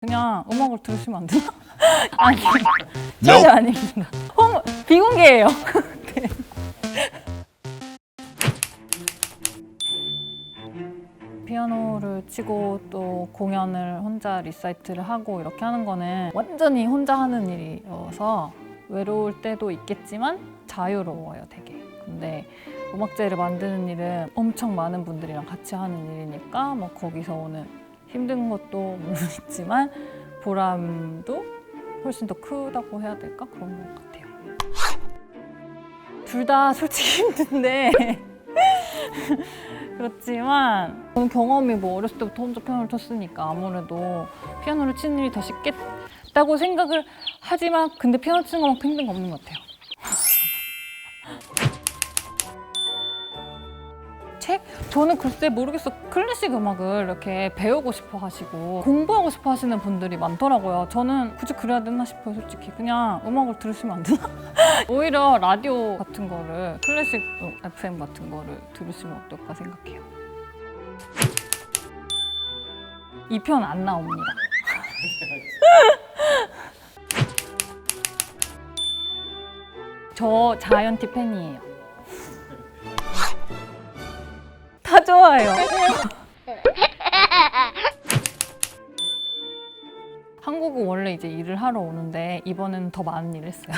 그냥 음악을 들으시면 안 되나? 아니 전혀 아닙니다. 홈 비공개예요. 네. 피아노를 치고 또 공연을 혼자 리사이트를 하고 이렇게 하는 거는 완전히 혼자 하는 일이어서 외로울 때도 있겠지만 자유로워요 되게 근데 음악제를 만드는 일은 엄청 많은 분들이랑 같이 하는 일이니까 뭐 거기서 오는 힘든 것도 물론 있지만 보람도 훨씬 더 크다고 해야 될까? 그런 것 같아요. 둘 다 솔직히 힘든데. 그렇지만 저는 경험이 뭐 어렸을 때부터 혼자 피아노를 쳤으니까 아무래도 피아노를 치는 일이 더 쉽겠다고 생각을 하지만 근데 피아노 치는 것만큼 힘든 거 없는 것 같아요. 책? 저는 글쎄 모르겠어. 클래식 음악을 이렇게 배우고 싶어 하시고 공부하고 싶어 하시는 분들이 많더라고요. 저는 굳이 그래야 되나 싶어요, 솔직히. 그냥 음악을 들으시면 안 되나? 오히려 라디오 같은 거를 클래식 FM 같은 거를 들으시면 어떨까 생각해요. 이편안 나옵니다. 저 자이언티 팬이에요. 좋아요. 한국은 원래 이제 일을 하러 오는데 이번에는 더 많은 일을 했어요.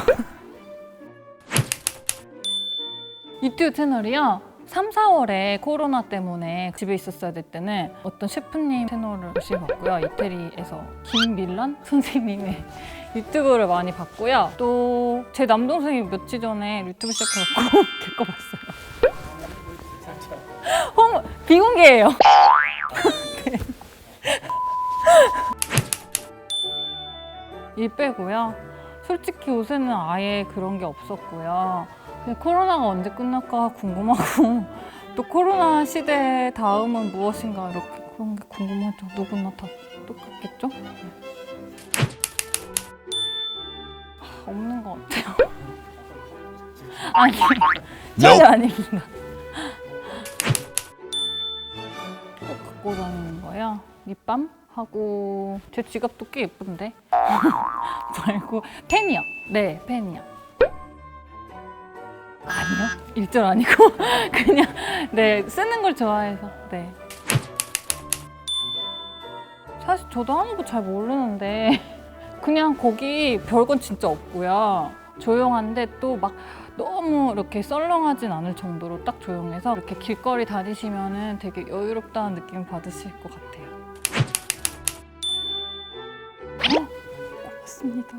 유튜브 채널이요. 3, 4월에 코로나 때문에 집에 있었어야 될 때는 어떤 셰프님 채널을 열심히 봤고요. 이태리에서 김밀란 선생님의 유튜브를 많이 봤고요. 또 제 남동생이 며칠 전에 유튜브 시작해갖고 걔거 봤어요. 홈 비공개예요. 네. 일 빼고요. 솔직히 요새는 아예 그런 게 없었고요. 코로나가 언제 끝날까 궁금하고 또 코로나 시대 다음은 무엇인가 이렇게 그런 게 궁금하죠. 누구나 다 똑같겠죠? 아, 없는 것 같아요. 아니 전혀 아닙니다. 갖고 다니는 거야. 립밤 하고 제 지갑도 꽤 예쁜데 말고 펜이요. 네, 펜이요. 아니요. 일절 아니고 그냥 네 쓰는 걸 좋아해서 네. 사실 저도 하는 거 잘 모르는데 그냥 거기 별건 진짜 없고요. 조용한데 또막 너무 이렇게 썰렁하진 않을 정도로 딱 조용해서 이렇게 길거리 다니시면은 되게 여유롭다는 느낌 받으실 것 같아요. 어? 고맙습니다.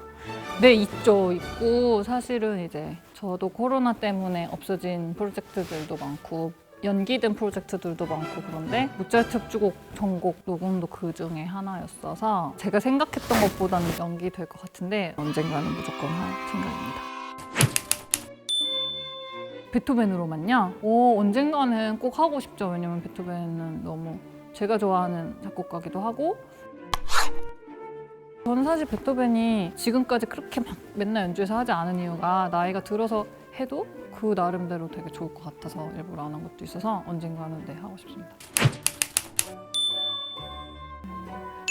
네, 있죠. 있고 사실은 이제 저도 코로나 때문에 없어진 프로젝트들도 많고 연기된 프로젝트들도 많고 그런데 모차르트 협주곡 전곡 녹음도 그 중에 하나였어서 제가 생각했던 것보다는 연기될 것 같은데 언젠가는 무조건 할 생각입니다. 베토벤으로만요? 오, 언젠가는 꼭 하고 싶죠. 왜냐면 베토벤은 너무 제가 좋아하는 작곡가기도 하고 저는 사실 베토벤이 지금까지 그렇게 막 맨날 연주해서 하지 않은 이유가 나이가 들어서 해도 그 나름대로 되게 좋을 것 같아서 일부러 안 한 것도 있어서 언젠가는 네 하고 싶습니다.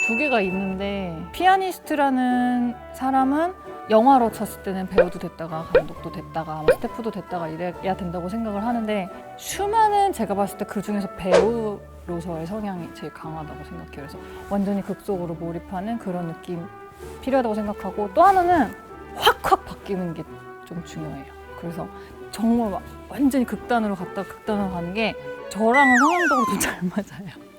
두 개가 있는데 피아니스트라는 사람은 영화로 쳤을 때는 배우도 됐다가 감독도 됐다가 뭐 스태프도 됐다가 이래야 된다고 생각을 하는데 슈만은 제가 봤을 때 그 중에서 배우로서의 성향이 제일 강하다고 생각해요. 그래서 완전히 극 속으로 몰입하는 그런 느낌 필요하다고 생각하고 또 하나는 확확 바뀌는 게 좀 중요해요. 그래서 정말 막 완전히 극단으로 갔다 극단으로 가는 게 저랑은 성향적으로 좀 잘 맞아요.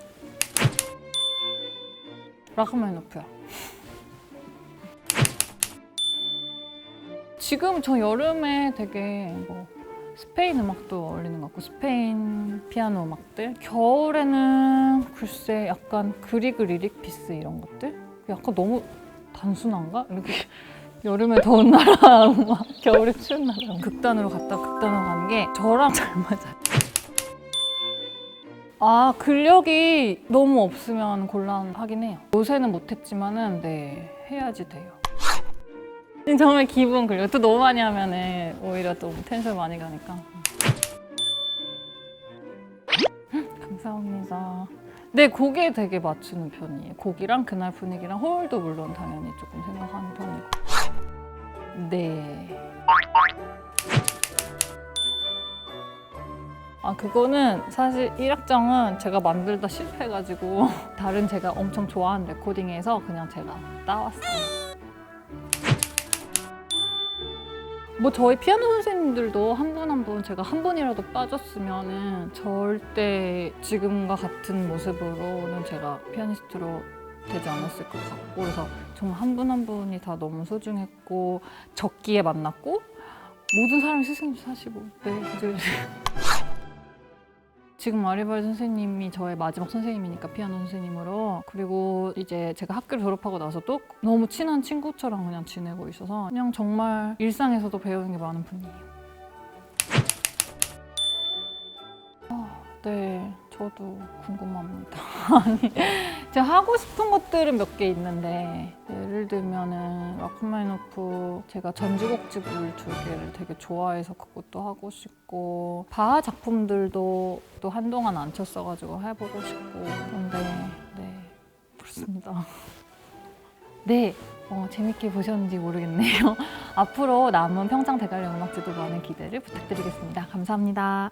라흐마니노프요. 지금 저 여름에 되게 뭐 스페인 음악도 어울리는 것 같고 스페인 피아노 음악들 겨울에는 글쎄 약간 그리그 리릭 피스 이런 것들 약간 너무 단순한가? 이렇게 여름에 더운 나라 겨울에 추운 나라 극단으로 갔다 극단으로 가는 게 저랑 잘 맞아요 아 근력이 너무 없으면 곤란하긴 해요 요새는 못했지만은 네 해야지 돼요 정말 기분 그리고 또 너무 많이 하면은 오히려 또 텐션 많이 가니까. 감사합니다. 네, 곡에 되게 맞추는 편이에요. 곡이랑 그날 분위기랑 호흡도 물론 당연히 조금 생각하는 편이고. 네. 아, 그거는 사실 1악장은 제가 만들다 실패해가지고 다른 제가 엄청 좋아하는 레코딩에서 그냥 제가 따왔어요. 뭐 저희 피아노 선생님들도 한 분 한 분 제가 한 분이라도 빠졌으면은 절대 지금과 같은 모습으로는 제가 피아니스트로 되지 않았을 것 같고 그래서 정말 한 분 한 분이 다 너무 소중했고 적기에 만났고 모든 사람이 스승님 사시고 네 이제 지금 아리발 선생님이 저의 마지막 선생님이니까 피아노 선생님으로 그리고 이제 제가 학교를 졸업하고 나서도 너무 친한 친구처럼 그냥 지내고 있어서 그냥 정말 일상에서도 배우는 게 많은 분이에요. 아, 네, 저도 궁금합니다. 아니, 제가 하고 싶은 것들은 몇 개 있는데 예를 들면은 라흐마니노프 제가 전주곡집을 두 개를 되게 좋아해서 그것도 하고 싶고 바하 작품들도 또 한동안 안 쳤어가지고 해보고 싶고 근데 네 그렇습니다. 네. 어, 재밌게 보셨는지 모르겠네요. 앞으로 남은 평창 대관령 음악제도 많은 기대를 부탁드리겠습니다. 감사합니다.